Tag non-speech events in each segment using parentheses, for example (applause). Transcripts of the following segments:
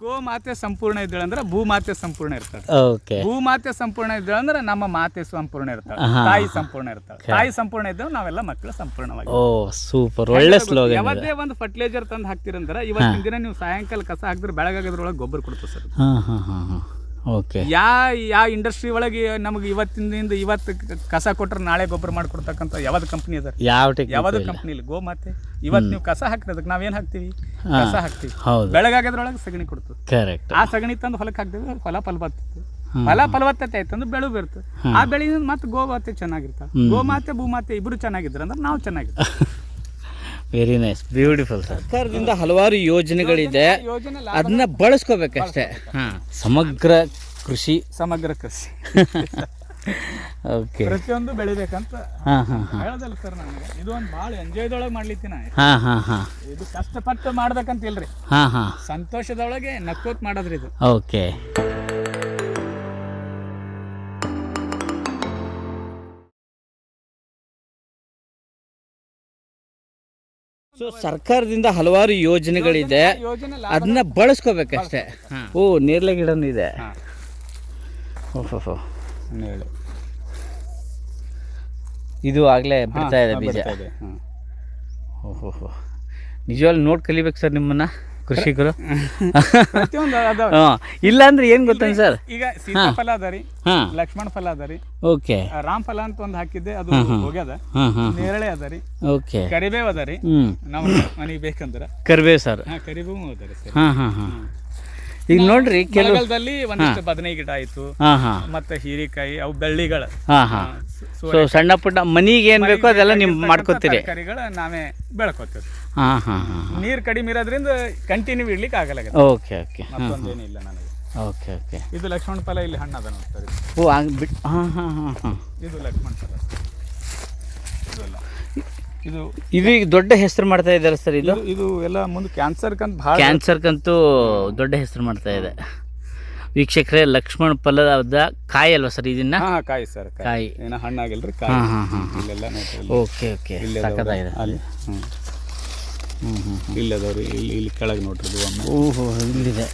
ಗೋಮಾತೆ ಸಂಪೂರ್ಣ ಇದ್ದಳಂದ್ರೆ ಅಂದ್ರೆ ಭೂಮಾತೆ ಸಂಪೂರ್ಣ ಇರ್ತಾಳೆ. ಓಕೆ ಭೂಮಾತೆ ಸಂಪೂರ್ಣ ಇದ್ದಳಂದ್ರೆ ಅಂದ್ರೆ ನಮ್ಮ ಮಾತೆ ಸಂಪೂರ್ಣ ಇರ್ತಾಳೆ. ತಾಯಿ ಸಂಪೂರ್ಣ ಇರ್ತಾಳೆ. ತಾಯಿ ಸಂಪೂರ್ಣ ಇದ್ದವ್ ನಾವೆಲ್ಲ ಮಕ್ಕಳು ಸಂಪೂರ್ಣವಾಗಿ ಓ ಸೂಪರ್ ಒಳ್ಳೆ ಸ್ಲೋಗನ್ ಯಾವತ್ತೇ ಒಂದು ಫರ್ಟಿಲೈಸರ್ ತಂದು ಹಾಕ್ತಿರಂದ್ರೆ ಇವತ್ತಿನ ದಿನ ನೀವು ಸಾಯಂಕಾಲ ಕಸ ಹಾಕಿದ್ರೆ ಬೆಳಗಾಗದ್ರೊಳಗೆ ಗೊಬ್ಬರ ಕೊಡ್ತದೆ ಸರ್ ಹಾಂ ಹಾಂ ಹಾಂ ಹಾಂ. ಓಕೆ ಯಾ ಯಾವ ಇಂಡಸ್ಟ್ರಿ ಒಳಗೆ ನಮಗೆ ಇವತ್ತಿನಿಂದ ಇವತ್ತು ಕಸ ಕೊಟ್ರೆ ನಾಳೆ ಗೊಬ್ಬರ ಮಾಡಿಕೊಡ್ತಕ್ಕಂಥ ಯಾವ್ದು ಕಂಪ್ನಿ ಅದ? ಯಾವ ಯಾವ್ದು ಕಂಪ್ನಿ ಇಲ್ಲ. ಗೋಮಾತೆ ಇವತ್ತು ನೀವು ಕಸ ಹಾಕ್ರಿ ಅದಕ್ಕೆ ನಾವೇನು ಹಾಕ್ತೀವಿ? ಕಸ ಹಾಕ್ತೀವಿ. ಬೆಳಗಾಗದ್ರೊಳಗೆ ಸಗಣಿ ಕೊಡ್ತದೆ. ಕರೆಕ್ಟ್ ಆ ಸಗಣಿ ತಂದು ಹೊಲಕ್ಕೆ ಹಾಕ್ತೀವಿ ಹೊಲ ಫಲವತ್ತತೆ. ಫಲ ಫಲವತ್ತತೆ ಆಯ್ತಂದ್ರೆ ಬೆಳೆ ಬರುತ್ತೆ ಆ ಬೆಳೆಯಿಂದ ಮತ್ತೆ ಗೋಮಾತೆ ಚೆನ್ನಾಗಿರ್ತಾವೆ ಗೋಮಾತೆ ಭೂಮಾತೆ ಇಬ್ರು ಚೆನ್ನಾಗಿದ್ರು ಅಂದ್ರೆ ನಾವು ಚೆನ್ನಾಗಿರ್ತೀವಿ (laughs) ವೆರಿ ನೈಸ್ ಬ್ಯೂಟಿಫುಲ್ ಸರ್ ಸರ್ಕಾರದಿಂದ ಹಲವಾರು ಯೋಜನೆಗಳಿದೆ. ಅದನ್ನ ಬಳಸ್ಕೋಬೇಕಷ್ಟೇ. ಹಾಂ. ಸಮಗ್ರ ಕೃಷಿ. ಸಮಗ್ರ ಕೃಷಿ. ಓಕೆ ಪ್ರತಿಯೊಂದು ಬೆಳಿಬೇಕಂತ ಹಾ ಹಾ ಹಾಂ. ಹೇಳೋದಲ್ಲ ಸರ್ ನನಗೆ. ಇದು ಒಂದು ಭಾಳ ಎಂಜಾಯ್ದೊಳಗೆ ನಾ ಹಾ ಹಾ ಹಾ. ಇದು ಕಷ್ಟಪಟ್ಟು ಮಾಡ್ಬೇಕಂತ ಇಲ್ರಿ ಹಾ ಹಾ. ಸಂತೋಷದೊಳಗೆ ನಕ್ಕೋತ್ ಮಾಡೋದ್ರಿ ಇದು. ಓಕೆ ಸೊ ಸರ್ಕಾರದಿಂದ ಹಲವಾರು ಯೋಜನೆಗಳಿದೆ. ಅದನ್ನ ಬಳಸ್ಕೋಬೇಕಷ್ಟೇ. ಓ ನೇರಳೆ ಗಿಡನೂ ಇದೆ. ಓಹೋ ಇದು ಆಗಲೇ ಬಿಡ್ತಾ ಇದೆ ಬೀಜ. ಓಹೋ ನಿಜವಾಗ್ಲೂ ನೋಡ್ ಕಲಿಬೇಕು ಸರ್ ನಿಮ್ಮನ್ನ. ಕೃಷಿಕರು? ಪ್ರತಿಯೊಂದು ಅದಾವ. ಹಾಂ ಇಲ್ಲ ಅಂದ್ರೆ ಏನು ಗೊತ್ತೇನು ಸರ್? ಈಗ ಸೀತಾಫಲ ಅದ ರೀ ಹಾಂ. ಲಕ್ಷ್ಮಣ ಫಲ ಅದ ರೀ. ಓಕೆ. ರಾಮ್ ಫಲ ಅಂತ ಒಂದು ಹಾಕಿದ್ದೆ ಅದು ಹೋಗ್ಯದ. ನೇರಳೆ ಅದ ರೀ. ಓಕೆ. ಕರಿಬೇವು ಅದ ರೀ. ನಾವು ಮನೆಗೆ ಬೇಕಂದ್ರ. ಕರಿಬೇವು ಸರ್. ಹಾ ಕರಿಬೇವು ಅದ ರೀ ಸರ್. ಹಾಂ ಹಾಂ ಹಾಂ ಈಗ ನೋಡ್ರಿ ಕೆಲವು ಮಳೆಗಾಲದಲ್ಲಿ ಒಂದಿಷ್ಟು ಬದನೆ ಗಿಡ ಆಯ್ತು. ಹಾ ಹಾಂ. ಮತ್ತೆ ಹೀರಿಕಾಯಿ ಅವು ಬೆಳ್ಳಿಗಳು ಹಾಂ ಹಾಂ. ಸೊ ಸಣ್ಣ ಪುಟ್ಟ ಮನಿಗೆ ಏನ್ ಬೇಕೋ ಅದೆಲ್ಲ ನೀವು ಮಾಡ್ಕೋತೀರಿ. ಕರಿಗಳ ನಾವೇ ಬೆಳ್ಕೊತೀವಿ. ಹಾಂ ಹಾಂ ಹಾಂ ನೀರ್ ಕಡಿಮೆ ಇರೋದ್ರಿಂದ ಕಂಟಿನ್ಯೂ ಇಡ್ಲಿಕ್ಕೆ ಆಗಲ್ಲ ಓಕೆ ಓಕೆ ಮತ್ತೊಂದೇನಿಲ್ಲ ನನಗೆ. ಓಕೆ ಓಕೆ ಇದು ಲಕ್ಷ್ಮಣ ಫಲ ಇಲ್ಲಿ ಹಣ್ಣು ಅದ ನೋಡ್ತಾರೆ. ಓ ಹಂಗೆ ಬಿಟ್ಟು ಹಾಂ ಹಾಂ ಹಾಂ ಹಾಂ. ಇದು ಲಕ್ಷ್ಮಣ ಫಲ. ಇದು ಇದು ಈಗ ದೊಡ್ಡ ಹೆಸರು ಮಾಡ್ತಾ ಇದ್ದಾರೆ ಸರ್ ಇದು? ಇದು ಎಲ್ಲ ಮುಂದೆ ಕ್ಯಾನ್ಸರ್ಕಂತ ಭಾಳ ಕ್ಯಾನ್ಸರ್ಗಂತೂ ದೊಡ್ಡ ಹೆಸರು ಮಾಡ್ತಾ ಇದೆ. ವೀಕ್ಷಕರೇ ಲಕ್ಷ್ಮಣ ಫಲದ ಕಾಯಿ ಅಲ್ವಾ ಸರ್ ಇದನ್ನ? ಹಾ ಕಾಯಿ ಸರ್ ಕಾಯಿ. ಏನೋ ಹಣ್ಣಾಗಿಲ್ರಿ ಕಾಯಿ. ಹಾಂ ಹಾಂ ಹಾಂ. ಇಲ್ಲೆಲ್ಲ ನೋಡ್ರಿ ಓಕೆ ಓಕೆ. ಇಲ್ಲಿ. ಸಕ್ಕತ್ತಾಗಿದೆ ಅಲ್ಲಿ. ಹ್ಞೂ ಹ್ಞೂ ಹ್ಞೂ ಇಲ್ಲಿ ಅದಾವ್ರಿ ಇಲ್ಲಿ ಇಲ್ಲಿ ಕೆಳಗೆ ನೋಡ್ರಿ ಇದು ಒಮ್ಮೆ. ಓಹೋ ಇಲ್ಲಿದೆ.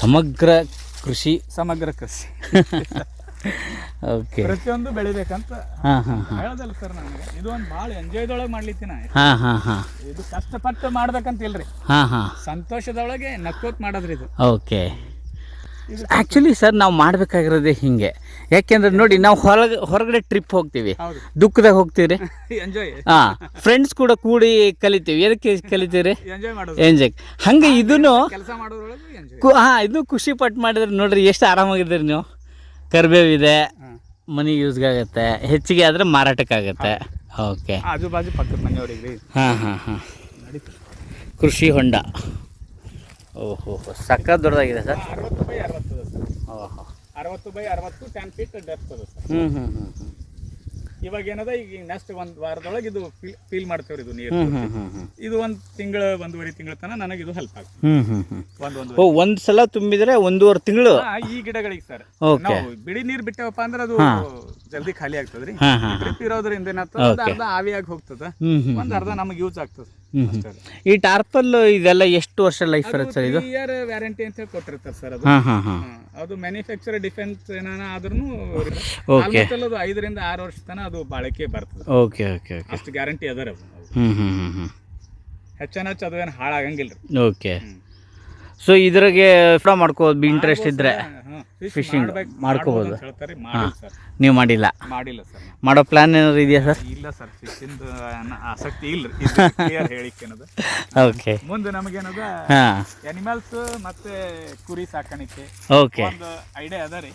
ಸಮಗ್ರ ಕೃಷಿ. ಸಮಗ್ರ ಕೃಷಿ. (laughs) ಓಕೆ ಪ್ರತಿಯೊಂದು ಬೆಳಿಬೇಕಂತ ಹಾಂ ಹಾಂ ಹಾಂ. ಹೇಳೋದಲ್ಲ ಸರ್ ನನಗೆ ಇದು ಒಂದು ಭಾಳ ಎಂಜಾಯ್ದೊಳಗೆ ಮಾಡ್ಲಿತ್ತೀನಿ ಹಾಂ ಹಾಂ ಹಾಂ. ಇದು ಕಷ್ಟಪಟ್ಟು ಮಾಡ್ಬೇಕಂತ ಇಲ್ರಿ. ಹಾಂ ಹಾಂ. ಸಂತೋಷದೊಳಗೆ ನಕ್ಕೋತ್ ಮಾಡೋದ್ರಿ ಇದು. ಓಕೆ ಆ್ಯಕ್ಚುಲಿ ಸರ್ ನಾವು ಮಾಡಬೇಕಾಗಿರೋದೇ ಹಿಂಗೆ. ಯಾಕೆಂದ್ರೆ ನೋಡಿ ನಾವು ಹೊರಗೆ ಹೊರಗಡೆ ಟ್ರಿಪ್ ಹೋಗ್ತೀವಿ. ದುಃಖದಾಗ ಹೋಗ್ತೀವಿ ಎಂಜಾಯ್ ಹಾಂ ಫ್ರೆಂಡ್ಸ್ ಕೂಡ ಕೂಡಿ ಕಲಿತೀವಿ. ಎದಕ್ಕೆ ಕಲಿತೀರಿ? ಎಂಜಾಯ್ ಮಾಡೋದು. ಎಂಜಾಯ್ ಹಂಗೆ ಇದನ್ನು ಹಾಂ ಇದು ಖುಷಿ ಪಟ್ಟು ಮಾಡಿದ್ರೆ ನೋಡ್ರಿ ಎಷ್ಟು ಆರಾಮಾಗಿದ್ದೀರಿ ನೀವು. ಕರಿಬೇವಿದೆ ಮನಿ ಮನೆಗೆ ಯೂಸ್ಗಾಗುತ್ತೆ ಹೆಚ್ಚಿಗೆ ಆದರೆ ಮಾರಾಟಕ್ಕಾಗತ್ತೆ. ಓಕೆ. ಆಜು ಬಾಜು ಪಕ್ಕದ ಮನೆಯವ್ರಿಗೆ ರೀ. ಹಾಂ ಹಾಂ ಹಾಂ. ಕೃಷಿ ಹೊಂಡ. ಓಹೋ ಸಕ್ಕ ದೊಡ್ಡದಾಗಿದೆ ಸರ್. ಅರವತ್ತು ಬೈ ಅರವತ್ತು ಓಹೋ. ಅರವತ್ತು ಬೈ ಅರವತ್ತು ಟೆನ್ ಫೀಟ್ ಡೆಪ್ತ್ ಅದ ಹ್ಞೂ ಹ್ಞೂ ಹ್ಞೂ ಇವಾಗ ಏನದ ಈಗ ನೆಕ್ಸ್ಟ್ ಒಂದ್ ವಾರದೊಳಗೆ ಇದು ಫೀಲ್ ಮಾಡ್ತೇವ್ರಿ ಇದು ನೀರು. ಇದು ಒಂದ್ ತಿಂಗಳ ಒಂದೂವರೆ ತಿಂಗಳ ತನ ನನಗೆ ಇದು ಹೆಲ್ಪ್ ಆಗ್ತದೆ. ಒಂದ್ ಒಂದು ಒಂದು ಓ ಒಂದು ಸಲ ತುಂಬಿದ್ರೆ ಒಂದೂವರೆ ತಿಂಗಳು? ಈ ಗಿಡಗಳಿಗೆ ಸರ್. ನಾವು ಬಿಡಿ ನೀರ್ ಬಿಟ್ಟೇವಪ್ಪ ಅಂದ್ರೆ ಅದು ಜಲ್ದಿ ಖಾಲಿ ಆಗ್ತದ್ರಿ. ಡ್ರಿಪ್ ಇರೋದ್ರಿಂದ ಏನಾಗ್ತದ ಒಂದ್ ಅರ್ಧ ಆವಿಯಾಗಿ ಹೋಗ್ತದ. ಒಂದ್ ಅರ್ಧ ನಮಗೆ ಯೂಸ್ ಆಗ್ತದೆ. ಈ ಟಾರ್ಪಲ್ ಇದೆಲ್ಲ ಎಷ್ಟು ವರ್ಷ ಲೈಫ್ ಇರುತ್ತೆ ಸರ್ ಇದು? ಇಯರ್ ವ್ಯಾರಂಟಿ ಅಂತ ಹೇಳಿ ಕೊಟ್ಟಿರ್ತಾರೆ ಸರ್ ಅದು. ಹಾಂ ಹಾಂ ಹಾಂ. ಹಾ, ಅದು ಮ್ಯಾನುಫ್ಯಾಕ್ಚರ್ ಡಿಫೆನ್ಸ್ ಏನಾನ ಆದ್ರೂ ಓಕೆ ಅದು ಐದರಿಂದ ಆರು ವರ್ಷ ತನಕ ಅದು ಬಾಳಿಕೆ ಬರ್ತದೆ. ಓಕೆ ಓಕೆ ಓಕೆ ಅಷ್ಟು ಗ್ಯಾರಂಟಿ ಅದರ ಹ್ಞೂ ಹ್ಞೂ ಹ್ಞೂ ಹ್ಞೂ ಹೆಚ್ಚನ ಹೆಚ್ಚು ಅದೇನು ಹಾಳಾಗಂಗಿಲ್ಲ ಓಕೆ ಸೊ ಇದ್ರಾಗೆ ಫ್ರಾ ಬಿ ಇಂಟ್ರೆಸ್ಟ್ ಇದ್ದರೆ Fishing ಮಾಡ್ಕೋಬಹುದು ಹೇಳ್ತಾರೆ ಮಾಡಿಲ್ಲ ಸರ್. ನೀವು ಮಾಡಿಲ್ಲ? ಮಾಡಿಲ್ಲ ಸರ್. ಮಾಡೋ ಪ್ಲಾನ್ ಏನಾದ್ರು ಇದೆಯಾ ಸರ್? ಇಲ್ಲ ಸರ್ ಫಿಶಿಂದ ಆಸಕ್ತಿ ಇಲ್ಲ ಹೇಳಿಕೆ ಅನ್ನೋದು ಓಕೆ ಮುಂದೆ ನಮಗೇನದ ಹಾಂ. ಅನಿಮಲ್ಸ್ ಮತ್ತೆ ಕುರಿ ಸಾಕಾಣಿಕೆ. ಓಕೆ ಒಂದು ಐಡಿಯಾ ಅದ ರೀ.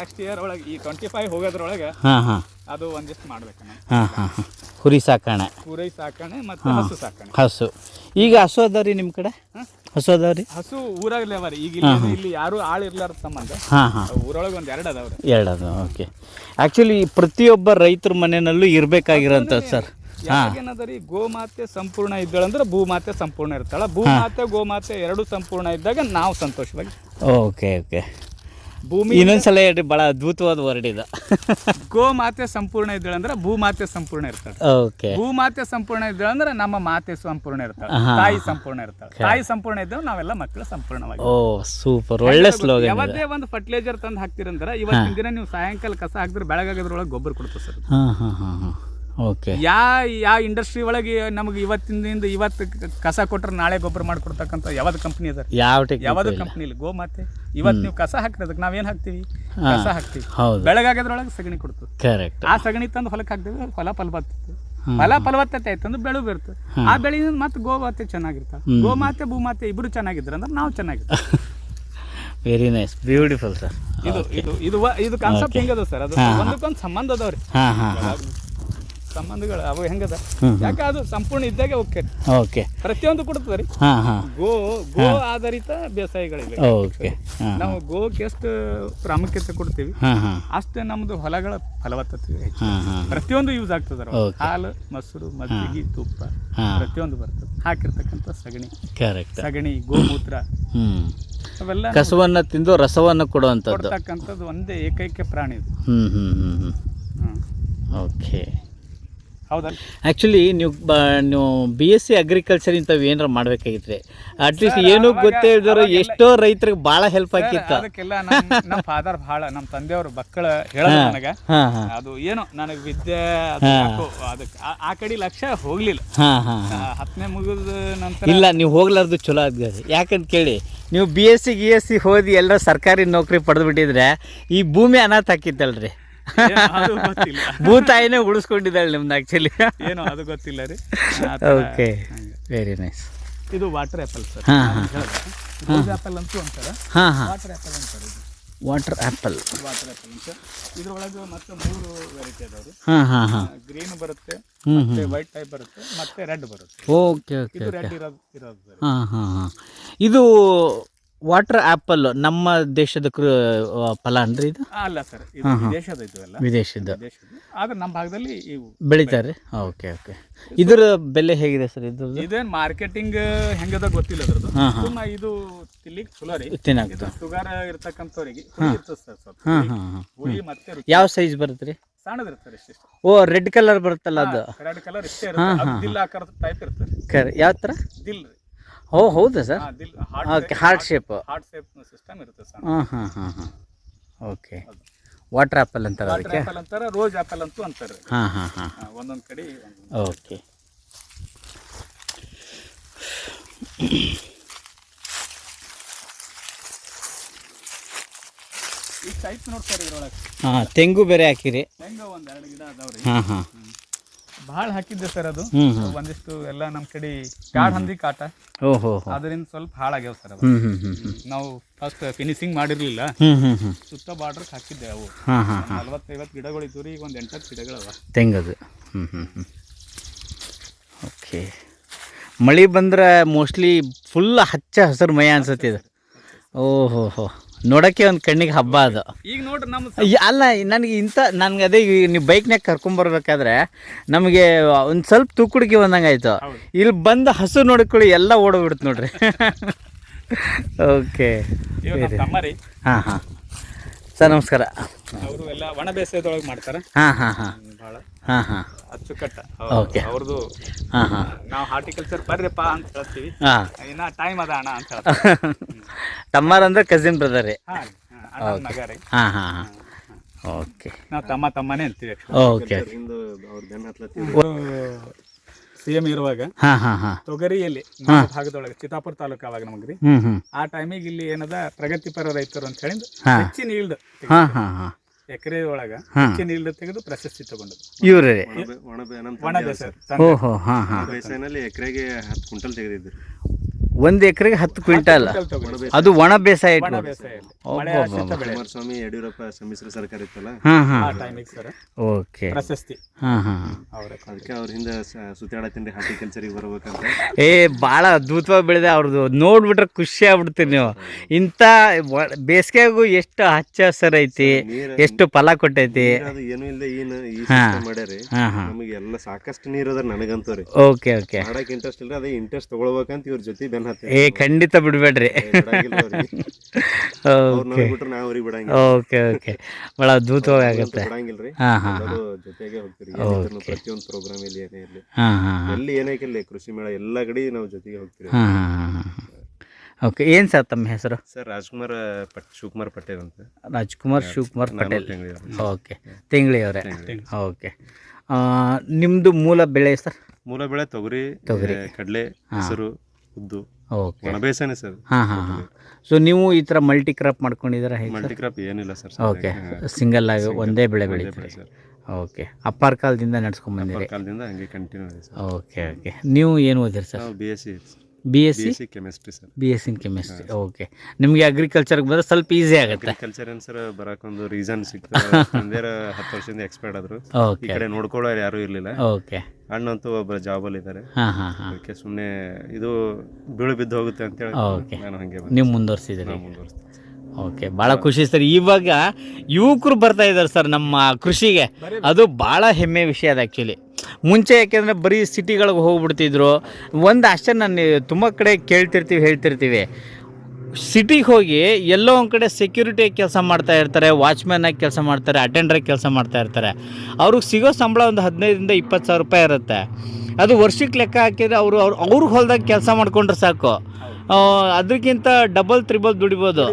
ನೆಕ್ಸ್ಟ್ ಇಯರ್ ಒಳಗೆ ಈ ಟ್ವೆಂಟಿ ಫೈವ್ ಹೋಗೋದ್ರೊಳಗೆ ಹಾಂ ಹಾಂ. ಅದು ಒಂದಿಷ್ಟು ಮಾಡ್ಬೇಕು ಹಾಂ ಹಾಂ ಹಾಂ. ಕುರಿ ಸಾಕಾಣೆ. ಕುರಿ ಸಾಕಾಣೆ ಮತ್ತೆ ಹಸು ಸಾಕಾಣೆ. ಹಸು. ಈಗ ಹಸು ಅದ ರೀ ನಿಮ್ಮ ಕಡೆ? ಹಸು ಅದಾವ ರೀ? ಹಸು ಊರಾಗಲೇ ಅವ ಈಗ ಇಲ್ಲಿ ಇಲ್ಲಿ ಯಾರು ಆಳು ಇರ್ಲಾರ್ದ ಸಂಬಂಧ. ಹಾಂ ಹಾಂ. ಊರೊಳಗೆ ಒಂದ್ ಎರಡು ಅದಾವ್ರಿ. ಎರಡು ಅದಾವ ಓಕೆ. ಆ್ಯಕ್ಚುಲಿ ಪ್ರತಿಯೊಬ್ಬ ರೈತರ ಮನೆಯಲ್ಲೂ ಇರ್ಬೇಕಾಗಿರೋ ಸರ್. ಹಾಂ. ಏನದ ರೀ ಗೋಮಾತೆ ಸಂಪೂರ್ಣ ಇದ್ದಳಂದ್ರೆ ಭೂಮಾತೆ ಸಂಪೂರ್ಣ ಇರ್ತಾಳ. ಭೂಮಾತೆ ಗೋಮಾತೆ ಎರಡು ಸಂಪೂರ್ಣ ಇದ್ದಾಗ ನಾವು ಸಂತೋಷವಾಗಿ ಓಕೆ ಓಕೆ. ಭೂಮಿ ಇನ್ನೊಂದ್ಸಲ ಹೇಳಿ ಬಹಳ ಅದ್ಭುತವಾದ ವರ್ಡ್ ಇದು. ಗೋಮಾತೆ ಸಂಪೂರ್ಣ ಇದ್ದಳಂದ್ರೆ ಅಂದ್ರೆ ಭೂಮಾತೆ ಸಂಪೂರ್ಣ ಇರ್ತಾಳೆ. ಓಕೆ ಭೂಮಾತೆ ಸಂಪೂರ್ಣ ಇದ್ದಳಂದ್ರೆ ಅಂದ್ರೆ ನಮ್ಮ ಮಾತೆ ಸಂಪೂರ್ಣ ಇರ್ತಾಳೆ. ತಾಯಿ ಸಂಪೂರ್ಣ ಇರ್ತಾಳೆ. ತಾಯಿ ಸಂಪೂರ್ಣ ಇದ್ದವ್ ನಾವೆಲ್ಲ ಮಕ್ಕಳು ಸಂಪೂರ್ಣವಾಗಿ ಓ ಸೂಪರ್ ಒಳ್ಳೆ ಸ್ಲೋಗನ್ ಯಾವತ್ತೇ ಒಂದು ಫರ್ಟಿಲೈಸರ್ ತಂದು ಹಾಕ್ತಿರಂದ್ರೆ ಇವತ್ತಿನ ದಿನ ನೀವು ಸಾಯಂಕಾಲ ಕಸ ಹಾಕಿದ್ರೆ ಬೆಳಗಾಗದ್ರೊಳಗೆ ಗೊಬ್ಬರ ಕೊಡ್ತದೆ ಸರ್ ಹಾ ಹಾ ಹಾ ಹಾಂ. ಓಕೆ ಯಾ ಯಾವ ಇಂಡಸ್ಟ್ರಿ ಒಳಗೆ ನಮಗೆ ಇವತ್ತಿನಿಂದ ಇವತ್ತು ಕಸ ಕೊಟ್ರೆ ನಾಳೆ ಗೊಬ್ಬರ ಮಾಡಿಕೊಡ್ತಕ್ಕಂಥ ಯಾವ್ದು ಕಂಪ್ನಿ ಅದ? ಯಾವ ಯಾವ್ದು ಕಂಪ್ನಿ ಇಲ್ಲ. ಗೋಮಾತೆ ಇವತ್ತು ನೀವು ಕಸ ಹಾಕ್ರಿ ಅದಕ್ಕೆ ನಾವೇನು ಹಾಕ್ತೀವಿ? ಕಸ ಹಾಕ್ತೀವಿ. ಬೆಳಗಾಗದ್ರೊಳಗೆ ಸಗಣಿ ಕೊಡ್ತು ಕರೆಕ್ಟ್ ಆ ಸಗಣಿ ತಂದು ಹೊಲಕ್ಕೆ ಹಾಕ್ತೀವಿ ಹೊಲ ಫಲವತ್ತತೆ. ಫಲ ಫಲವತ್ತತೆ ಆಯ್ತಂದ್ರೆ ಬೆಳೆ ಬರುತ್ತೆ ಆ ಬೆಳೆಯಿಂದ ಮತ್ತೆ ಗೋಮಾತೆ ಮಾತೆ ಗೋಮಾತೆ ಭೂಮಾತೆ ಇಬ್ರು ಚೆನ್ನಾಗಿದ್ರು ಅಂದ್ರೆ ನಾವು ಚೆನ್ನಾಗಿರ್ತೀವಿ ವೆರಿ ನೈಸ್ ಬ್ಯೂಟಿಫುಲ್ ಸರ್ ಇದು ಇದು ಇದು ಇದು ಕಾನ್ಸೆಪ್ಟ್ ಹೆಂಗದ ಸರ್ ಅದು ಒಂದಕ್ಕೊಂದು ಸಂಬಂಧ ಅದಾವ್ರಿ. ಹಾಂ ಹಾಂ ಹಾಂ. ಸಂಬಂಧಗಳು ಅವು ಹೆಂಗದ. ಯಾಕೆ ಅದು ಸಂಪೂರ್ಣ ಇದ್ದಾಗ ಓಕೆ? ಓಕೆ. ಪ್ರತಿಯೊಂದು ಕೊಡ್ತದೆ ರೀ. ಹಾಂ ಹಾಂ. ಗೋ ಗೋ ಆಧಾರಿತ ಬೇಸಾಯಗಳಿವೆ. ಓಕೆ. ನಾವು ಗೋಕ್ಕೆ ಎಷ್ಟು ಪ್ರಾಮುಖ್ಯತೆ ಕೊಡ್ತೀವಿ? ಅಷ್ಟೇ ನಮ್ದು ಹೊಲಗಳ ಫಲವತ್ತತೆ ಪ್ರತಿಯೊಂದು ಯೂಸ್ ಆಗ್ತದ. ಹಾಲು ಮೊಸರು ಮಜ್ಜಿಗೆ ತುಪ್ಪ ಪ್ರತಿಯೊಂದು ಬರ್ತದೆ. ಹಾಕಿರ್ತಕ್ಕಂಥ ಸಗಣಿ. ಕರೆಕ್ಟ್ ಸಗಣಿ ಗೋಮೂತ್ರ. ಅವೆಲ್ಲ ಕಸವನ್ನ ತಿಂದು ರಸವನ್ನ ಕೊಡುವಂತದ್ದು ಒಂದೇ ಏಕೈಕ ಪ್ರಾಣಿ ಹ್ಮ್ ಹ್ಮ್ ಹ್ಮ್. ಹ್ಮ್. ಓಕೆ. ಹೌದಲ್ಲ ಆ್ಯಕ್ಚುಲಿ ನೀವು ಬ ನೀವು ಬಿ ಎಸ್ ಸಿ ಅಗ್ರಿಕಲ್ಚರ್ ಇಂಥವು ಏನಾರ ಮಾಡಬೇಕಾಗಿದ್ರೆ ಅಟ್ಲೀಸ್ಟ್ ಏನೂ ಗೊತ್ತೇ ಇಲ್ದರು ಎಷ್ಟೋ ರೈತರಿಗೆ ಭಾಳ ಹೆಲ್ಪ್ ಆಗಿತ್ತು. ಅದಕ್ಕೆಲ್ಲ ನಮ್ಮ ಫಾದರ್ ಭಾಳ ನಮ್ಮ ತಂದೆಯವರು ಮಕ್ಕಳ ಹೇಳೋ ನನಗೆ. ಅದು ಏನು ನನಗೆ ವಿದ್ಯೆ ಅದು ಅದಕ್ಕೆ ಆ- ಕಡೆ ಲಕ್ಷ ಹೋಗ್ಲಿಲ್ಲ. ಹತ್ತನೇ ಮುಗಿದ ನಂತರ ಇಲ್ಲ ನೀವು ಹೋಗ್ಲಾರ್ದು ಚಲೋ ಆಗ್ತದೆ. ಯಾಕಂತ ಕೇಳಿ ನೀವು ಬಿ ಎಸ್ ಸಿ ಗಿ ಎಸ್ ಸಿ ಓದಿ ಎಲ್ಲರೂ ಸರ್ಕಾರಿ ನೌಕರಿ ಪಡೆದು ಬಿಟ್ಟಿದ್ರೆ ಈ ಭೂಮಿ ಅನಾಥ ಗೊತ್ತಿಲ್ಲ ಭೂತಾಯಿನೇ ಉಳಿಸ್ಕೊಂಡಿದ್ದಾಳೆ ನಿಮ್ದು ಆ್ಯಕ್ಚುಲಿ ಏನೋ ಅದು ಗೊತ್ತಿಲ್ಲ ರೀ. ಓಕೆ ವೆರಿ ನೈಸ್ ಇದು water apple sir rose apple ಅಂತೂ ಅಂತಾರೆ ಹಾಂ ಹಾಂ. ವಾಟರ್ ಆ್ಯಪಲ್ ಅಂತಾರೆ ವಾಟರ್ ಆ್ಯಪಲ್ ವಾಟರ್ ಆ್ಯಪಲ್ ಅಂತ. ಇದ್ರೊಳಗೆ ಮತ್ತೆ ಮೂರು ವೆರೈಟಿ ಅದಾವ್ರಿ. ಹಾಂ ಹಾಂ ಹಾಂ. ಗ್ರೀನ್ ಬರುತ್ತೆ ಮತ್ತೆ ವೈಟ್ ಟೈಪ್ ಬರುತ್ತೆ ಮತ್ತೆ ರೆಡ್ ಬರುತ್ತೆ. ಓಕೆ ಓಕೆ ಇದು ರೆಡ್ ಇರೋದು ಇರೋದು ಸರ್. ಹಾಂ ಹಾಂ ಹಾಂ. ಇದು ವಾಟರ್ ಆ್ಯಪಲ್ ನಮ್ಮ ದೇಶದ ಕೃ ಫಲ ಅಂದ್ರೆ ಇದು? ಅಲ್ಲ ಸರ್ ಇದು ವಿದೇಶದ ಇದು ಎಲ್ಲ ವಿದೇಶದ. ಆದ್ರೆ ನಮ್ಮ ಭಾಗದಲ್ಲಿ ಇವು ಬೆಳಿತಾರೆ. ಓಕೆ ಓಕೆ ಇದರ ಬೆಲೆ ಹೇಗಿದೆ ಸರ್ ಇದು ಇದೇನ್ ಮಾರ್ಕೆಟಿಂಗ್ ಹೆಂಗದ ಗೊತ್ತಿಲ್ಲ ಅದ್ರದ್ದು ಸುಮ್ಮ ಇದು ತಿನ್ಲಿಕ್ಕೆ ಚಲೋ ರೀ. ಇದು ಶುಗರ್ ಇರ್ತಕ್ಕಂಥವ್ರಿಗೆ ಹುಳಿ ಇರ್ತದೆ ಸರ್ ಸ್ವಲ್ಪ. ಹುಳಿ ಮತ್ತೆ ರುಚಿ. ಯಾವ ಸೈಜ್ ಬರುತ್ತೆ ರೀ ಸಣ್ಣದಿರ್ತಾರೆ ಇಷ್ಟಿಷ್ಟು ಓ ರೆಡ್ ಕಲರ್ ಬರುತ್ತಲ್ಲ ಅದು. ರೆಡ್ ಕಲರ್ ಇಷ್ಟೇ ಇರುತ್ತೆ. ಅದು ದಿಲ್ ಆಕಾರದ ಟೈಪ್ ಇರ್ತದೆ. ಕರೆ ಯಾವ ತರ ದಿಲ್ ರೀ. ಓ ಹೌದಾ sir? Okay heart shape heart shape system ಇರುತ್ತೆ ಸರ್. ಹಾಂ ಹಾಂ ಹಾಂ ಹಾಂ. ಓಕೆ ವಾಟರ್ ಆ್ಯಪಲ್ ಅಂತಾರೆ ಅದಕ್ಕೆ? ಆ್ಯಪಲ್ ಅಂತಾರೆ ರೋಸ್ ಆ್ಯಪಲ್ ಅಂತೂ ಅಂತಾರೆ. ಹಾಂ ಹಾಂ ಹಾಂ. ಒಂದೊಂದು ಕಡೆ ಓಕೆ ಈ ಟೈಪ್ ನೋಡ್ತಾರೆ ಇದ್ರೊಳಗೆ ಹಾಂ ತೆಂಗು ಬೇರೆ ಹಾಕಿರಿ. ತೆಂಗು ಒಂದೆರಡು ಎರಡು ಗಿಡ ಅದಾವ್ರಿ. ಹಾಂ ಹಾಂ. ಭಾಳ ಹಾಕಿದ್ದೆ ಸರ್ ಅದು. ಒಂದಿಷ್ಟು ಎಲ್ಲ ನಮ್ಮ ಕಡೆ ಕಾಡ್ ಹಂದಿ ಕಾಟ. ಅದರಿಂದ ಸ್ವಲ್ಪ ಹಾಳಾಗ್ಯಾವ ಸರ್ ನಾವು ಫಸ್ಟ್ ಫಿನಿಶಿಂಗ್ ಮಾಡಿರ್ಲಿಲ್ಲ. ಸುತ್ತ ಬಾರ್ಡರ್ ಹಾಕಿದ್ದೆ ಅವು. ನಲ್ವತ್ತೈವತ್ತು ಗಿಡಗಳು ಇದ್ದು ರೀ ಈಗ ಒಂದು ಎಂಟತ್ತು ಗಿಡಗಳವ ತೆಂಗದು. ಓಕೆ ಮಳೆ ಬಂದ್ರೆ ಮೋಸ್ಟ್ಲಿ ಫುಲ್ ಹಚ್ಚ ಹಸಿರು ಮಯ ಅನ್ಸತ್ತೆ ಇದು ಓಹೋ ಹೋ. ನೋಡೋಕ್ಕೆ ಒಂದು ಕಣ್ಣಿಗೆ ಹಬ್ಬ ಅದು. ಈಗ ನೋಡ್ರಿ ನಮ್ಮ ಅಲ್ಲ ನನಗೆ ಇಂಥ ನನಗೆ ಅದೇ ಈಗ ನೀವು ಬೈಕ್ನಾಗ ಕರ್ಕೊಂಬರ್ಬೇಕಾದ್ರೆ ನಮಗೆ ಒಂದು ಸ್ವಲ್ಪ ತೂಕುಡಿಕೆ ಬಂದಂಗೆ ಆಯಿತು ಇಲ್ಲಿ ಬಂದು ಹಸು ನೋಡಿಕೊಳ್ಳಿ ಎಲ್ಲ ಓಡೋಗ್ಬಿಡ್ತು ನೋಡ್ರಿ. (laughs) ಓಕೆ ಇವಾಗ ನಮ್ಮ ತಮ್ಮ ರೀ. ಹಾಂ ಹಾಂ. ಸರ್ ನಮಸ್ಕಾರ. ಅವರು ಎಲ್ಲ ಒಣ ಬೇಸಾಯದೊಳಗೆ ಮಾಡ್ತಾರೆ. ಹಾಂ ಹಾಂ ಹಾಂ. ಭಾಳ ಹಾಂ ಹಾಂ. ಅಚ್ಚುಕಟ್ಟ. ಓಕೆ ಅವ್ರದ್ದು ಹಾಂ ಹಾಂ. ನಾವು ಹಾರ್ಟಿಕಲ್ಚರ್ ಬರ್ರಿಪ್ಪ ಅಂತ ಹೇಳ್ತೀವಿ. ಹಾಂ. ಇನ್ನ ಟೈಮ್ ಅದ ಅಣ್ಣ ಅಂತ ಹೇಳ್ತಾರೆ (laughs) ತಮ್ಮಾರ ಅಂದ್ರೆ ಕಸಿನ್ ಬ್ರದರ್ ರೀ. ಹಾಂ ಹಾ ಹಾ ರೀ. ಹಾಂ ಹಾಂ ಹಾಂ. ಓಕೆ ನಾವು ತಮ್ಮ ತಮ್ಮನೇ ಅಂತೀವಿ ಓಕೆ ಎಂ ಇರುವಾಗ ಹಾಂ ಹಾಂ ಹಾಂ. ತೊಗರಿಯಲ್ಲಿ ನಮ್ಮ ಭಾಗದೊಳಗೆ ಚಿತ್ತಾಪುರ ತಾಲೂಕು ಅವಾಗ ನಮಗ್ರಿ? ಆ ಟೈಮಿಗೆ ಇಲ್ಲಿ ಏನದ ಪ್ರಗತಿಪರ ರೈತರು ಅಂತ ಹೇಳಿದ್ ಹಾ. ಹೆಚ್ಚಿನ ಈಲ್ಡ್ ಹಾಂ ಹಾಂ ಹಾಂ. ಎಕರೆ ಒಳಗ ಹಾ. ಹೆಚ್ಚಿನ ಈಲ್ಡ್ ತೆಗೆದು ಪ್ರಶಸ್ತಿ ತಗೊಂಡದ್ದು ಇವ್ರು. ಒಣ ಬೇಸಾಯ ಓಹೋ ಹಾ ಹಾ. ಬೇಸಾಯನಲ್ಲಿ ಎಕರೆಗೆ ಹತ್ತು ಕ್ವಿಂಟಲ್ ತೆಗೆದಿದ್ರು ಒಂದು ಎಕರೆಗೆ ಹತ್ತು ಕ್ವಿಂಟಲ್. ಅದು ಒಣ ಬೇಸಾಯ ಒಣ ಮಳೆ ಆಶ್ರಿತ ಬೆಳೆ ಕುಮಾರಸ್ವಾಮಿ ಯಡಿಯೂರಪ್ಪ ಸಮ್ಮಿಶ್ರ ಸರ್ಕಾರ ಇತ್ತಲ್ಲ? ಹಾಂ ಹಾಂ ಆ ಟೈಮಿಗೆ ಸರ್. ಓಕೆ. ಪ್ರಶಸ್ತಿ. ಹಾಂ ಹಾಂ ಹಾಂ. ಅವರ ಅದಕ್ಕೆ ಅವ್ರ ಹಿಂದೆ ಸುತ್ತಾಡತ್ತೀನಿ ಹಾರ್ಟಿಕಲ್ಚರಿಗೆ ಬರ್ಬೇಕಂತ. ಏ ಭಾಳ ಅದ್ಭುತವಾಗಿ ಬೆಳೆದ ಅವ್ರದ್ದು ನೋಡ್ಬಿಟ್ರೆ ಖುಷಿ ಆಗ್ಬಿಡ್ತೀನಿ ನೀವು. ಇಂಥ ವ- ಬೇಸಿಗೆಗೂ ಎಷ್ಟು ಹಚ್ಚ ಹಸಿರು ಐತಿ ನೀರ್ ಎಷ್ಟು ಫಲ ಕೊಟ್ಟೈತಿ. ಅದು ಏನೂ ಇಲ್ಲ ಈ ನ- ಈ ಮಾಡ್ಯಾರಿ ಹಾಂ ಹಾಂ. ನಮಗೆ ಎಲ್ಲ ಸಾಕಷ್ಟು ನೀರ್ ಅದ ನನಗಂತೂ ರೀ. Okay okay. ಮಾಡಕ್ ಇಂಟ್ರೆಸ್ಟ್ ಇಲ್ಲ ಅದೇ ಇಂಟ್ರೆಸ್ಟ್ ತಗೊಳ್ಬೇಕಂತ ಇವ್ರ ಜೊತೆ ಬೆನ್ ಬೆನ್ನ ಏ ಖಂಡಿತ ಬಿಡಬೇಡ್ರಿ. ಓಕೆ ಓಕೆ ಓಕೆ ಭಾಳ ಅದ್ಭುತವಾಗಿ ಆಗುತ್ತೆ. ಬಿಡಂಗಿಲ್ರಿ. ಹಾಂ ಹಾಂ ಜೊತೆಗೆ ಹೋಗ್ತೀರಿ. ಪ್ರತಿಯೊಂದು ಪ್ರೋಗ್ರಾಮ್ ಇಲ್ಲಿ ಏನೇ ಇರಲಿ. ಹಾಂ ಹಾಂ ಹಾಂ. ಎಲ್ಲಿ ಏನೇ ಇರ್ಲಿ ಕೃಷಿ ಮೇಳ ಎಲ್ಲ ಕಡೆ ನಾವು ಜೊತೆಗೆ ಹೋಗ್ತೀರಿ. ಹಾಂ ಹಾಂ ಓಕೆ ಏನು ಸರ್ ತಮ್ಮ ಹೆಸರು? ಸರ್ ರಾಜ್ಕುಮಾರ್ ಪಟ್ ಶಿವಕುಮಾರ್ ಪಟೇಲ್ ಅಂತ. ರಾಜ್ಕುಮಾರ್ ಶಿವಕುಮಾರ್ ಪಟೇಲ್. ಓಕೆ ತಿಂಗಳಿ. ಅವರೇ ಓಕೆ ನಿಮ್ಮದು ಮೂಲ ಬೆಳೆ ಸರ್? ಮೂಲ ಬೆಳೆ ತೊಗರಿ ತೊಗರಿ. ಕಡಲೆ ಹೆಸರು ಉದ್ದು. ಓಕೆ ಒಣ ಸರ್. ಹಾಂ ಹಾಂ ಹಾಂ. ಸೊ ನೀವು ಈ ಥರ ಮಲ್ಟಿ ಕ್ರಾಪ್ ಮಾಡ್ಕೊಂಡಿದ್ದೀರಾ ಹೇಗೆ ಮಲ್ಟಿ ಕ್ರಾಪ್ ಏನಿಲ್ಲ ಸರ್ ಓಕೆ ಸಿಂಗಲ್ ಆಗಿ ಒಂದೇ ಬೆಳೆ ಬೆಳೀತೀರಿ. ಸರ್. ಓಕೆ ಅಪ್ಪಾರ್ ಕಾಲದಿಂದ ನಡ್ಸ್ಕೊಂಬಂದಿರಿ ಕಾಲದಿಂದ ಹಂಗೆ ಕಂಟಿನ್ಯೂ ಇದೆ ಸರ್. ಓಕೆ ಓಕೆ ನೀವು ಏನು ಓದಿರಿ ಸರ್? ನಾವು B S C B S C C chemistry sir B S in chemistry okay ನಿಮಗೆ ಅಗ್ರಿಕಲ್ಚರ್ಗೆ ಬಂದ್ರೆ ಸ್ವಲ್ಪ ಈಸಿ ಆಗುತ್ತೆ. ಅಗ್ರಿಕಲ್ಚರ್ ಏನ್ ಸರ್ ಬರಕೊಂದು ರೀಸನ್ ಸಿಕ್ತು. (laughs) ತಂದೆರ ಹತ್ತು ವರ್ಷದಿಂದ ಎಕ್ಸ್ಪೈರ್ಡ್ ಆದ್ರು. ಈ ಓಕೆ ಕಡೆ ನೋಡ್ಕೊಳ್ಳೋರು ಯಾರು ಇರಲಿಲ್ಲ. ಓಕೆ ಅಣ್ಣಂತೂ ಒಬ್ಬ ಜಾಬಲ್ಲಿ ಇದ್ದಾರೆ. ಹಾಂ ಹಾಂ ಹಾಂ. ಅದಕ್ಕೆ ಸುಮ್ಮನೆ ಇದು ಬೀಳು ಬಿದ್ದು ಹೋಗುತ್ತೆ ಅಂತೇಳಿ ಓಕೆ ನಾನು ಹಂಗೆ ನೀವು ಮುಂದುವರ್ಸಿದ್ದೀರಿ. ಮುಂದುವರಿಸ್ತೀನಿ. ಓಕೆ ಭಾಳ ಖುಷಿ ಸರ್ ಇವಾಗ ಯುವಕರು ಬರ್ತಾ ಇದ್ದಾರೆ ಸರ್ ನಮ್ಮ ಕೃಷಿಗೆ. ಅದು ಭಾಳ ಹೆಮ್ಮೆ ವಿಷಯ ಅದು ಆ್ಯಕ್ಚುಲಿ ಮುಂಚೆ ಯಾಕೆಂದರೆ ಬರೀ ಸಿಟಿಗಳಿಗೆ ಹೋಗ್ಬಿಡ್ತಿದ್ರು. ಒಂದು ಅಷ್ಟೇ ನಾನು ತುಂಬ ಕಡೆ ಕೇಳ್ತಿರ್ತೀವಿ, ಹೇಳ್ತಿರ್ತೀವಿ. ಸಿಟಿಗೆ ಹೋಗಿ ಎಲ್ಲೋ ಒಂದು ಕಡೆ ಸೆಕ್ಯೂರಿಟಿ ಕೆಲಸ ಮಾಡ್ತಾ ಇರ್ತಾರೆ ವಾಚ್ಮ್ಯಾನಾಗಿ ಕೆಲಸ ಮಾಡ್ತಾರೆ ಅಟೆಂಡ್ರಾಗಿ ಕೆಲಸ ಮಾಡ್ತಾ ಇರ್ತಾರೆ. ಅವ್ರಿಗೆ ಸಿಗೋ ಸಂಬಳ ಒಂದು ಹದಿನೈದರಿಂದ ಇಪ್ಪತ್ತು ಸಾವಿರ ರೂಪಾಯಿ ಇರುತ್ತೆ. ಅದು ವರ್ಷಕ್ಕೆ ಲೆಕ್ಕ ಹಾಕಿದರೆ ಅವರು ಅವ್ರು ಅವ್ರಿಗೆ ಹೊಲ್ದಾಗ ಕೆಲಸ ಮಾಡಿಕೊಂಡ್ರೆ ಸಾಕು. ಅದಕ್ಕಿಂತ ಡಬಲ್ ತ್ರಿಬಲ್ ದುಡಿಬೋದು.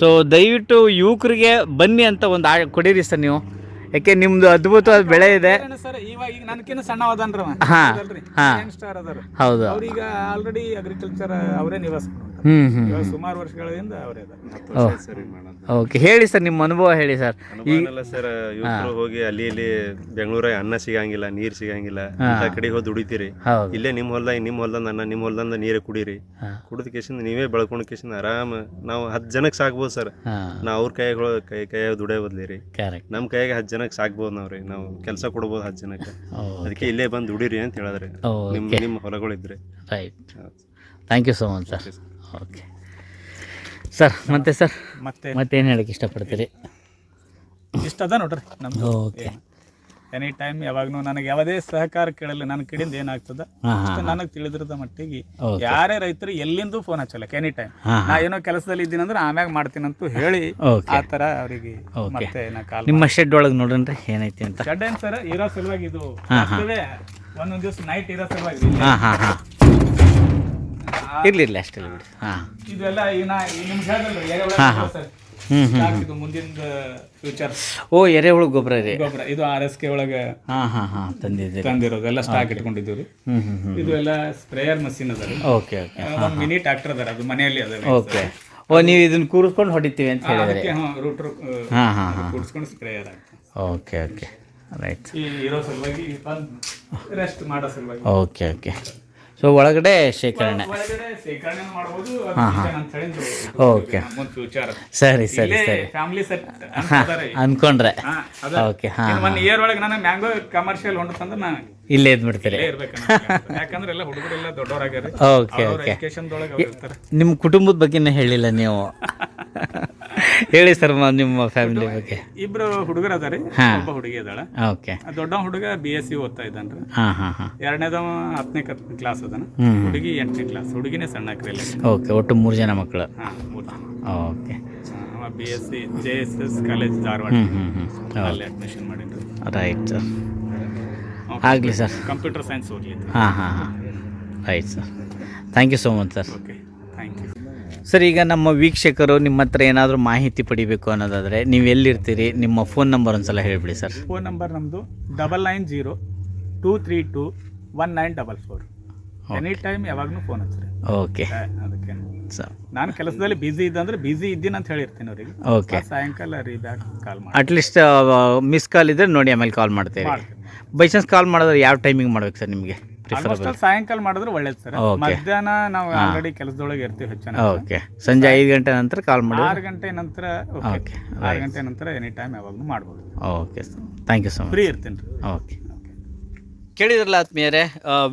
ಸೊ ದಯವಿಟ್ಟು ಯುವಕರಿಗೆ ಬನ್ನಿ ಅಂತ ಒಂದು ಆ, ಕೊಡಿರಿ ಸರ್ ನೀವು. ಯಾಕೆ ನಿಮ್ದು ಅದ್ಭುತವಾದ ಬೆಳೆ ಇದೆ. ಸರ್ ಇವಾಗ ಈಗ ನನಕಿನ್ನ ಸಣ್ಣ ಅದಾನ್ರಿ ಅವ. ಹಾ, ಹೌದಲ್ರಿ? ಹಾ. ಯಂಗ್ಸ್ಟರ್ ಅದಾರ ಹೌದು. ಅವ್ರೀಗ ಆಲ್ರೆಡಿ ಅಗ್ರಿಕಲ್ಚರ್ ಅವರೇ ನಿವಾಸ ಹ್ಮ್ ಇವಾಗ ಸುಮಾರು ವರ್ಷಗಳಿಂದ ಅವರೇ ಅದಾರ. ಸರ್ ಓಕೆ ಹೇಳಿ ಸರ್ ನಿಮ್ಮ ಅನುಭವ ಹೇಳಿ ಸರ್. ಅನುಭವನಲ್ಲ ಸರ್ ಯುವಕರು ಹೋಗಿ ಅಲ್ಲಿ ಇಲ್ಲಿ ಬೆಂಗಳೂರಾಗ ಅನ್ನ ಸಿಗಂಗಿಲ್ಲ ನೀರ್ ಸಿಗಂಗಿಲ್ಲ ಇಂಥ ಕಡೆ ಹೋಗಿ ದುಡಿತೀರಿ. ಹೌದು. ಇಲ್ಲೇ ನಿಮ್ಮ ಹೊಲ್ದಾಗ ನಿಮ್ಮ ಹೊಲ್ದಂದ ಅನ್ನ ನಿಮ್ಮ ಹೊಲ್ದಂದ ನೀರೇ ಕುಡೀರಿ. ಹಾ. ಕುಡಿದ ಕೇಸಿಂದ ನೀವೇ ಬೆಳ್ಕೊಂಡು ಕೇಸಿಂದ ಆರಾಮ ನಾವು ಹತ್ತು ಜನಕ್ಕೆ ಸಾಕ್ಬೋದು ಸರ್. ನಾ ನಾವು ಅವ್ರ ಕೈಯಾಗ ಕೈ ಕೈಯಾಗ ದುಡೇ ಬದ್ಲಿ ರೀ ಕರೆಕ್ಟ್ ನಮ್ಮ ಕೈಯಾಗ ಹತ್ತು ಜನಕ್ಕೆ ಸಾಕ್ಬೋದು ನಾವ್ರಿ ರೀ ನಾವು ಕೆಲಸ ಕೊಡ್ಬೋದು ಹತ್ತು ಜನಕ್ಕೆ. ಅದಕ್ಕೆ ಇಲ್ಲೇ ಬಂದು ದುಡೀರಿ ಅಂತ ಹೇಳಿದ್ರೆ. ನಿಮ್ಮ ನಿಮ್ಮ ಹೊಲಗಳಿದ್ರೆ. Right thank you so much sir okay sir ಮತ್ತೆ ಸರ್ ಮತ್ತೆ. ಮತ್ತೇನು ಹೇಳಕ್ಕೆ ಇಷ್ಟಪಡ್ತೀರಿ? ಇಷ್ಟ ಅದ ನೋಡ್ರಿ ನಮ್ದು. ಓಕೆ ಎನಿ ಟೈಮ್ ಯಾವಾಗ್ನು ನನಗೆ ಯಾವುದೇ ಸಹಕಾರ ಕೇಳಲ್ಲ ನನ್ನ ಕಡೆಯಿಂದ ಏನಾಗ್ತದ ಅಷ್ಟು ನನಗೆ ತಿಳಿದಿರದ ಮಟ್ಟಿಗೆ. ಯಾರೇ ರೈತರು ಎಲ್ಲಿಂದ ಫೋನ್ ಹಚ್ಚಲಕ್ಕೆ ಎನಿ ಟೈಮ್ ನಾ ಏನೋ ಕೆಲಸದಲ್ಲಿ ಇದ್ದೀನಿ ಅಂದ್ರೆ ಆಮ್ಯಾಗ ಮಾಡ್ತೀನಿ ಅಂತೂ ಹೇಳಿ ಆ ತರ ಅವರಿಗೆ. ಮತ್ತೆ ಕಾಲ್ ನಿಮ್ಮ ಶೆಡ್ ಒಳಗೆ ನೋಡ್ರಿ ಏನೈತಿ ಅಂತ. ಶೆಡ್ ಏನ್ ಸರ್ ಇರೋ ಸಲುವಾಗಿ ಇದು. ಒಂದೊಂದು ದಿವಸ ನೈಟ್ ಇರೋ ಸಲುವಾಗಿ ಇರ್ಲಿಲ್ಲ ಅಷ್ಟೇ ಬಿಡಿ. ಇದೆಲ್ಲ ಈಗ ನಾ ಈ ನಿಮ್ಗೆ ಹೇಳಿದ್ರಲ್ಲ, ಎರೆಹುಳ ಇದು ಮುಂದಿನ ಫ್ಯೂಚರ್ ಓ ಎರೆಹುಳು ಗೊಬ್ಬರ ರೀ ಗೊಬ್ಬರ. ಇದು ಆರ್ ಎಸ್ ಕೆ ಒಳಗೆ ಹಾಂ ಹಾಂ ಹಾಂ ತಂದಿದ್ದೀರಿ. ತಂದಿರೋದು. ಎಲ್ಲ ಸ್ಟಾಕ್ ಇಟ್ಕೊಂಡಿದ್ದೀವಿ. ರೀ. ಹ್ಞೂ ಹ್ಞೂ ಇದು ಎಲ್ಲ ಸ್ಪ್ರೇಯರ್ ಮಷೀನ್ ಅದ ರೀ ಓಕೆ ಓಕೆ ಒಂದು ಮಿನಿ ಟ್ರಾಕ್ಟರ್ ಅದಾರ ಅದು ಮನೆಯಲ್ಲಿ ಅದ ಓಕೆ ಓ ನೀವು ಇದನ್ನ ಕೂರಿಸ್ಕೊಂಡು ಹೊಡಿತೀವಿ ಅಂತ ಹೇಳಿದ್ರಿ. ರೂಟ್ರ್ ಹಾಂ ಹಾಂ ಹಾಂ ಕೂಡಿಸ್ಕೊಂಡು ಸ್ಪ್ರೇಯರ್ ಆಗ್ತದೆ ಓಕೆ ಓಕೆ ರೈಟ್ ಈ ಇರೋ ಸಲುವಾಗಿ ಬಂದು ರೆಸ್ಟ್ ಮಾಡೋ ಸಲುವಾಗಿ. ಓಕೆ ಓಕೆ ಸೊ ಒಳಗಡೆ ಶೇಖರಣೆ. ಒಳಗಡೆ ಶೇಖರಣೆ ಮಾಡ್ಬೋದು ಅಂತ ಹೇಳಿ ಓಕೆ ಸರಿ ಸರಿ ಸರಿ. ಫ್ಯಾಮಿಲಿ ಸೆಟ್ ಅನ್ಕೊಂಡ್ರೆ. ಹಾ ಓಕೆ ಹಾಂ ಒನ್ ಇಯರ್ ಒಳಗೆ ನಾನು ಮ್ಯಾಂಗೋ ಕಮರ್ಷಿಯಲ್ ಹೊಂಟಂದ್ರೆ ನಾನು ಇಲ್ಲೇ ಇದ್ಬಿಡ್ತೀರಿ. ಇಲ್ಲೇ ಇರ್ಬೇಕು ಯಾಕಂದ್ರೆ ಎಲ್ಲ ಹುಡುಗರೆಲ್ಲ ದೊಡ್ಡವರಾಗ್ಯಾರ ಓಕೆ ಓಕೆ. ಎಜುಕೇಶನ್ದೊಳಗೆ ಅವ್ರು ಇರ್ತಾರೆ. ನಿಮ್ಮ ಕುಟುಂಬದ ಬಗ್ಗೆನೇ ಹೇಳಿಲ್ಲ ನೀವು. ಹೇಳಿ ಸರ್ ನಿಮ್ಮ ಫ್ಯಾಮಿಲಿ ಬಗ್ಗೆ. ಇಬ್ರು ಹುಡುಗರ ಅದಾರಿ. ಒಬ್ಬ ಹುಡುಗಿ ಅದಾಳ ಓಕೆ. ದೊಡ್ಡ ಹುಡುಗ ಬಿ ಎಸ್ ಸಿ ಓದ್ತಾ ಇದ್ದಾನ್ರಿ. ಎರಡನೇದ ಹಾಂ ಹಾಂ. ಎರಡನೇದವ ಹತ್ತನೇ ಕ್ಲಾಸ್ ಅದಾನ. ಹುಡುಗಿ ಎಂಟನೇ ಕ್ಲಾಸ್ ಹುಡುಗಿನೇ ಸಣ್ಣ ಕ್ರಿಯಲ್ಲ ಓಕೆ ಒಟ್ಟು ಮೂರು ಜನ ಮಕ್ಕಳು okay. B S C J S S college Dharwad ಅಲ್ಲಿ ಅಡ್ಮಿಷನ್ ಮಾಡಿದ್ರು ರೈಟ್ ಸರ್ ಆಗಲಿ ಸರ್. ಕಂಪ್ಯೂಟರ್ ಸೈನ್ಸ್ ಹಾಂ ಹಾಂ ಹಾಂ. ಆಯ್ತು sir. Thank you so much sir okay thank you sir ಈಗ ನಮ್ಮ ವೀಕ್ಷಕರು ನಿಮ್ಮ ಹತ್ರ ಏನಾದರೂ ಮಾಹಿತಿ ಪಡಿಬೇಕು ಅನ್ನೋದಾದರೆ ನೀವು ಎಲ್ಲಿರ್ತೀರಿ? ನಿಮ್ಮ ಫೋನ್ ನಂಬರ್ ಒಂದ್ಸಲ ಹೇಳಿಬಿಡಿ ಸರ್. ಫೋನ್ ನಂಬರ್ ನಮ್ಮದು double nine zero two three two one nine double four any time ಯಾವಾಗಲೂ ಫೋನ್ ಹಚ್ಚಿರಿ. ಓಕೆ ಅದಕ್ಕೆ. ಸರ್ ನಾನು ಕೆಲಸದಲ್ಲಿ ಬಿಸಿ ಇದ್ದಂದ್ರೆ ಬಿಸಿ ಇದ್ದೀನಿ ಅಂತ ಹೇಳಿರ್ತೀನಿ ಅವರಿಗೆ. ಓಕೆ ಸಾಯಂಕಾಲ ರೀ ಬ್ಯಾಕ್ ಕಾಲ್ ಮಾಡಿ. ಅಟ್ಲೀಸ್ಟ್ ಮಿಸ್ ಕಾಲ್ ಇದ್ದರೆ ನೋಡಿ ಆಮೇಲೆ ಕಾಲ್ ಮಾಡ್ತೇವೆ. ಬೈ ಚಾನ್ಸ್ ಕಾಲ್ ಮಾಡಿದ್ರೆ ಯಾವ ಟೈಮಿಂಗ್ ಮಾಡ್ಬೇಕು ಸರ್ ನಿಮಗೆ? ಆಲ್ಮೋಸ್ಟ್ ಪ್ರಿಫರಬಲ್ ಅಲ್ಲಿ ಸಾಯಂಕಾಲ ಮಾಡಿದ್ರೆ ಒಳ್ಳೇದು ಸರ್ Okay. ಮಧ್ಯಾಹ್ನ ನಾವು ಆಲ್ರೆಡಿ ಕೆಲಸದೊಳಗೆ ಇರ್ತೀವಿ ಹೆಚ್ಚಾನ ಓಕೆ ಸಂಜೆ ಐದು ಗಂಟೆ ನಂತರ ಕಾಲ್ ಮಾಡಿ. ಆರು ಗಂಟೆ ನಂತರ ಓಕೆ Okay, ಆರು ಗಂಟೆ ನಂತರ ಎನಿ ಟೈಮ್ ಯಾವಾಗಲೂ ಮಾಡ್ಬೋದು. Okay sir thank you so much free ಇರ್ತೀನಿ ರೀ ಓಕೆ ಕೇಳಿದ್ರಲ್ಲ ಆತ್ಮೀಯರೇ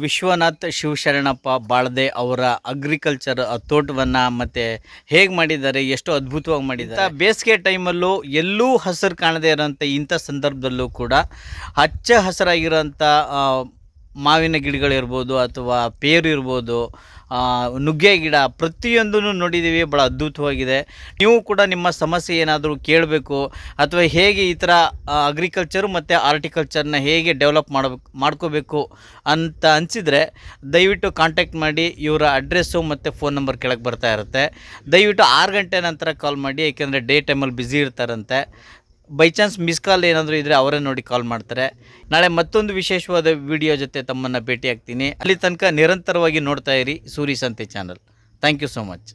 ವಿಶ್ವನಾಥ್ ಶಿವಶರಣಪ್ಪ ಬಾಳ್ದೆ ಅವರ ಅಗ್ರಿಕಲ್ಚರ್ ತೋಟವನ್ನು ಮತ್ತು ಹೇಗೆ ಮಾಡಿದ್ದಾರೆ, ಎಷ್ಟು ಅದ್ಭುತವಾಗಿ ಮಾಡಿದ್ದಾರೆ. ಬೇಸಿಗೆ ಟೈಮಲ್ಲೂ ಎಲ್ಲೂ ಹಸಿರು ಕಾಣದೇ ಇರೋಂಥ ಇಂಥ ಸಂದರ್ಭದಲ್ಲೂ ಕೂಡ ಹಚ್ಚ ಹಸಿರಾಗಿರೋಂಥ ಮಾವಿನ ಗಿಡಗಳಿರ್ಬೋದು ಅಥವಾ ಪೇರು ಇರ್ಬೋದು ನುಗ್ಗೆ ಗಿಡ ಪ್ರತಿಯೊಂದನ್ನು ನೋಡಿದ್ದೀವಿ ಭಾಳ ಅದ್ಭುತವಾಗಿದೆ. ನೀವು ಕೂಡ ನಿಮ್ಮ ಸಮಸ್ಯೆ ಏನಾದರೂ ಕೇಳಬೇಕು ಅಥವಾ ಹೇಗೆ ಈ ಥರ ಅಗ್ರಿಕಲ್ಚರ್ ಮತ್ತು ಆರ್ಟಿಕಲ್ಚರ್ನ ಹೇಗೆ ಡೆವಲಪ್ ಮಾಡಬೇಕು ಮಾಡ್ಕೋಬೇಕು ಅಂತ ಅನಿಸಿದರೆ ದಯವಿಟ್ಟು ಕಾಂಟ್ಯಾಕ್ಟ್ ಮಾಡಿ, ಇವರ ಅಡ್ರೆಸ್ಸು ಮತ್ತು ಫೋನ್ ನಂಬರ್ ಕೆಳಗೆ ಬರ್ತಾ ಇರುತ್ತೆ. ದಯವಿಟ್ಟು ಆರು ಗಂಟೆ ನಂತರ ಕಾಲ್ ಮಾಡಿ, ಏಕೆಂದರೆ ಡೇ ಟೈಮಲ್ಲಿ ಬ್ಯುಸಿ ಇರ್ತಾರಂತೆ. ಬೈ ಚಾನ್ಸ್ ಮಿಸ್ ಕಾಲ್ ಏನಾದರೂ ಇದ್ದರೆ ಅವರೇ ನೋಡಿ ಕಾಲ್ ಮಾಡ್ತಾರೆ. ನಾಳೆ ಮತ್ತೊಂದು ವಿಶೇಷವಾದ ವಿಡಿಯೋ ಜೊತೆ ತಮ್ಮನ್ನು ಭೇಟಿ ಆಗ್ತೀನಿ ಅಲ್ಲಿ ತನಕ ನಿರಂತರವಾಗಿ ನೋಡ್ತಾ ಇರಿ. Suri Santhe channel thank you so much